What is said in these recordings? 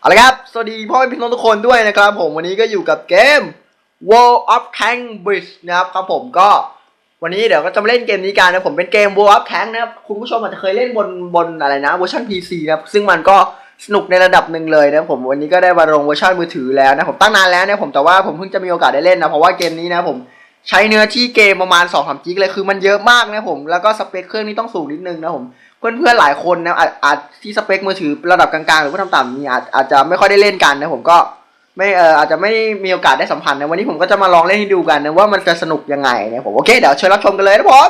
เอาละครับ สวัสดีพ่อแม่พี่น้องทุกคนด้วยนะครับผมวันนี้ก็อยู่กับเกม World of Tank Bridge นะครับครับผมก็วันนี้เดี๋ยวก็จะมาเล่นเกมนี้กันนะผมเป็นเกม World of Tank นะครับคุณผู้ชมอาจจะเคยเล่นบนบนอะไรนะเวอร์ชัน PC นะครับซึ่งมันก็สนุกในระดับหนึ่งเลยนะผมวันนี้ก็ได้มาลงเวอร์ชันมือถือแล้วนะผมตั้งนานแล้วนะผมแต่ว่าผมเพิ่งจะมีโอกาสได้เล่นนะเพราะว่าเกมนี้นะผม ใช้เนื้อที่เกมประมาณ2อสามกิกเลยคือมันเยอะมากนะผม แล้วก็สเปคเครื่องนี้ต้องสูงนิดนึงนะผม เพื่อนๆหลายคนนะอาจอาจที่สเปคมือถือระดับกลางๆ หรือว่าต่ำๆมีอาจอาจจะไม่ค่อยได้เล่นกันนะผมก็ไม่เอออาจจะไม่มีโอกาสได้สัมผัสนะวันนี้ผมก็จะมาลองเล่นให้ดูกันนะว่ามันจะสนุกยังไงนะผมโอเคเดี๋ยวเชิญรับชมกันเลยนะผม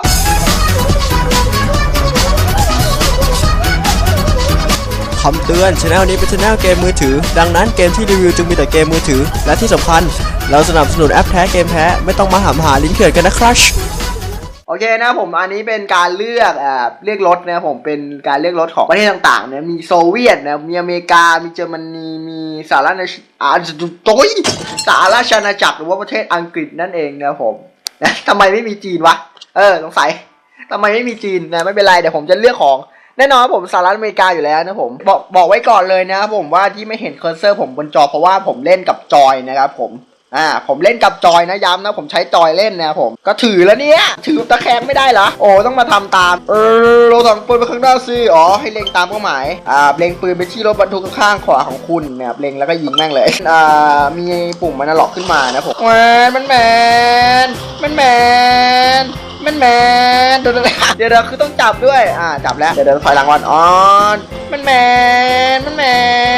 คำเตือนช anel นี้เป็นช anel เกมมือถือ ดังนั้นเกมที่รีวิวจึงมีแต่เกมมือถือ และที่สำคัญ เราสนับสนุนแอปแท้เกมแท้ไม่ต้องมาหามหาลิงก์เถื่อนกันนะครับโอเคนะผมอันนี้เป็นการเลือกอ่อเลือกรถนะผมเป็นการเลือกรถของประเทศต่างๆนะมีโซเวียตนะมีอเมริกา มีเยอรมนีมีสหรัฐอาณาอาโต้ยสหราชอาณาจักรหรือว่าประเทศอังกฤษนั่นเองนะผมนะทำไมไม่มีจีนวะเออสงสัยทำไมไม่มีจีนนะไม่เป็นไรเดี๋ยวผมจะเลือกของแน่นอนผมสหรัฐอเมริกาอยู่แล้วนะผมบอกบอกไว้ก่อนเลยนะครับผมว่าที่ไม่เห็นเคอร์เซอร์ผมบนจอเพราะว่าผมเล่นกับจอยนะครับผม อ่าผมเล่นกับจอยนะย้ำนะผมใช้จอยเล่นนะผมก็ถือแล้วเนี่ยถือตะแคงไม่ได้เหรอโอ้ต้องมาทำตาม เออเราถังปืนไปข้างหน้าสิอ๋อให้เล็งตามเป้าหมายอ่าเล็งปืนไปที่รถบรรทุกข้างขวาของคุณเนี่ยเล็งแล้วก็ยิงแม่งเลยอ่ามีปุ่มมันล็อกขึ้นมานะผมแมนมันแมนมันแมน แมนแมนเดี๋ยวเดี๋ยวคือต้องจับด้วย อ่า จับแล้ว เดี๋ยวเดี๋ถอยหลังก่อนอ๋อแมนแมนแมนแม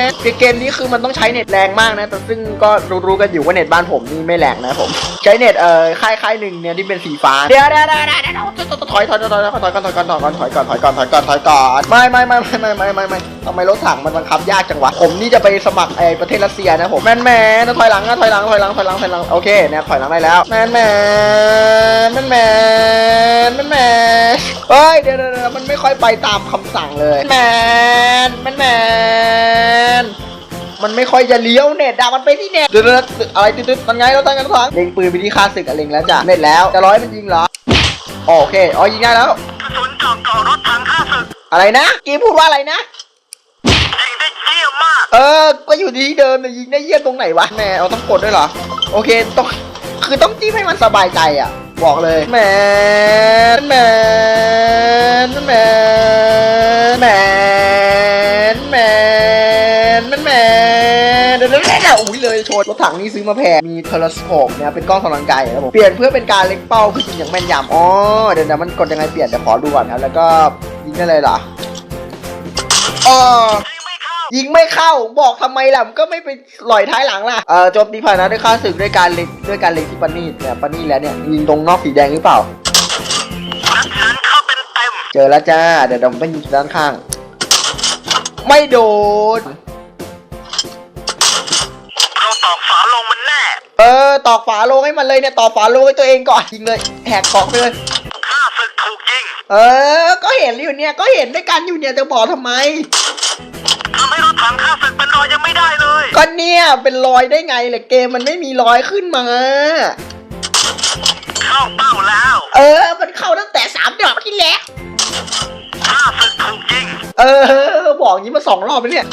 นเกมนี้คือมันต้องใช้เน็ตแรงมากนะ แต่ซึ่งก็รู้ๆกันอยู่ว่าเน็ตบ้านผมนี่ไม่แรงนะผม ใช้เน็ตเอ่อค่ายค่ายหนึ่งเนี่ยที่เป็นสีฟ้า เดี๋ยวเดี๋ยวเดี๋ยวเดี๋ยวถอยถอยถอยถอยถอยก่อนถอยก่อนถอยก่อนถอยก่อนถอยก่อนถอยก่อนถอยก่อนไม่ไม่ไม่ไม่ไม่ไม่ไม่ทำไมรถถังมันบังคับยากจังวะ ผมนี่จะไปสมัครไอ้ประเทศรัสเซียนะผมแมนแมนถอยหลังนะถอยหลังถอยหลังถอยหลังถอยหลังโอเคเนี่ยถอยหลังได้แล้วแมนแมนแมนแมนแมนแมนเฮ้ยเดี๋ยวเดี๋ยวเดี๋ยวมันไม่ค่อยไปตามคำสั่งเลยแมนแมนแมนมันไม่ค่อยจะเลี้ยวเน็ตอะมันไปที่เน็ตเดี๋ยวเดี๋ยวเดี๋ยวอะไรตึ๊ดๆมันไงเราตั้งกันทั้งเล็งปืนไปที่ค่าศึกอะเล็งแล้วจ้ะเน็ตแล้วจะร้อยมันยิงเหรออ๋อโอเคอ๋อยิงได้แล้วกระสุนเจาะเกาะรถถังข้าศึกอะไรนะกีพูดว่าอะไรนะยิงได้เยี่ยมมาก เออ ก็อยู่ที่เดิมเนี่ยยิงได้เยี่ยมตรงไหนวะแหมเอาต้องกดด้วยเหรอ โอเคต้องคือต้องจิ้มให้มันสบายใจอะ บอกเลยแหมนแหมนแหมนแหมนแหมนแหมนแหมนเดี๋ยวเดี๋ยวเดี๋ยวอุ้ยเลยโชนรถถังนี่ซื้อมาแพงมีเทเลสโคปเนี่ยเป็นกล้องส่องทางไกลนะผมเปลี่ยนเพื่อเป็นการเล็งเป้าคือยิงอย่างแม่นยำอ๋อเดี๋ยวเดี๋ยวมันกดยังไงเปลี่ยนเดี๋ยวขอดูก่อนครับแล้วก็ยิงได้เลยเหรออ๋อ ยิงไม่เข้ายิงไม่เข้าบอกทำไมล่ะมันก็ไม่ไปหล่อยท้ายหลังล่ะเออโจมตีผ่านนะด้วยค่าศึกด้วยการเล็งด้วยการเล็งที่ปานีเนี่ยปานีแล้วเนี่ยยิงตรงนอกสีแดงหรือเปล่านัดฉันเข้าเป็นเต็มเจอแล้วจ้าเดี๋ยวผมต้องยิงด้านข้าง ไม่โดนเราตอกฝาลงมันแน่เออตอกฝาโลงให้มันเลยเนี่ยตอกฝาโลงให้ตัวเองก่อนยิงเลยแหกกล่องไปเลยข้าศึกถูกยิงเออ ก็เห็นอยู่เนี่ยก็เห็นด้วยกันอยู่เนี่ยจะบอกทำไม ทำให้รถถังข้าศึกเป็นรอยยังไม่ได้เลยก็เนี่ยเป็นรอยได้ไงเลยเกมมันไม่มีรอยขึ้นมา เข้าเป้าแล้วเออ มันเข้าตั้งแต่สามดอกที่แล้วข้าศึกถูกยิงเออ บอกอย่างนี้มาสองรอบแล้วเนี่ย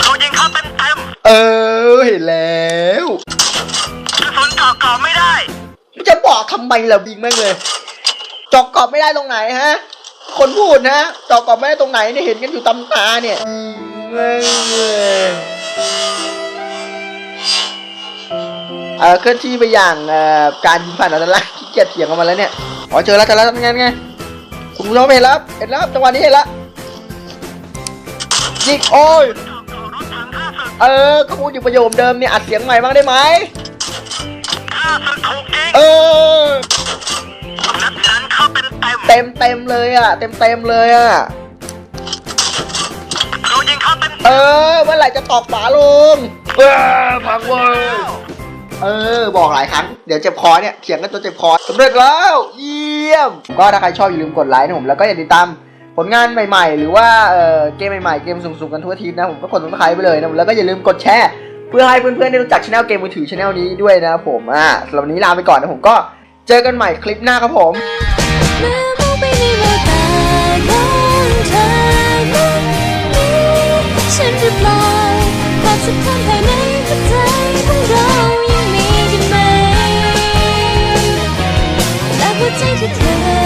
เรายิงเข้าเป็นเต็มเออเห็นแล้วกระสุนเจาะเกาะไม่ได้ จะบอกทำไมล่ะบิงแม่งเลยเจอกกรอบไม่ได้ตรงไหนฮะ คนพูดนะเจอกกรอบไม่ได้ตรงไหนเนี่ยเห็นกันอยู่ตำตาเนี่ยอืมแม่งเลยเออเคลื่อนที่ไปอย่างเอ่อการยิงผ่านอัตลักษณ์ขี้เกียจเถียงกันมาแล้วเนี่ยอ๋อเจอแล้วเจอแล้วไงไงคุณผู้ชมเห็นแล้วเห็นแล้วจังหวะนี้เห็นแล้วยิงโอ้ยเจาะเขาศึกเออก็พูดอยู่ประโยคเดิมเนี่ยอัดเสียงใหม่บ้างได้ไหมข้าศึกถูกยิงเออ ต็มเต็มเต็มเลยอะ เต็มเต็มเลยอะเรายิงเข้าเป็นเออเมื่อไหร่จะตอกฝาลงเออพังเว้ยเออ บอกหลายครั้ง เดี๋ยวเจ็บคอเนี่ยเถียงกันจนเจ็บคอสำเร็จแล้ว เยี่ยม ก็ถ้าใครชอบอย่าลืมกดไลค์นะผม แล้วก็อย่าติดตามผลงานใหม่ๆ หรือว่าเออเกมใหม่ๆ เกมสูงๆ กันทั่วอาทีนะผมก็กดติดตามไปเลยนะผมแล้วก็อย่าลืมกดแชร์ เพื่อให้เพื่อนๆได้รู้จักช anel เกมมือถือช anel นี้ด้วยนะครับผมอ่าสำหรับวันนี้ลาไปก่อนนะผมก็เจอกันใหม่คลิปหน้าครับผมแม้มอง ไปในแววตาของเธอนั้นมีฉันหรืเปล่าภาพสำคัภายในหัวใจของเรายังมีกันไหมแต่หัวใจคือเธอ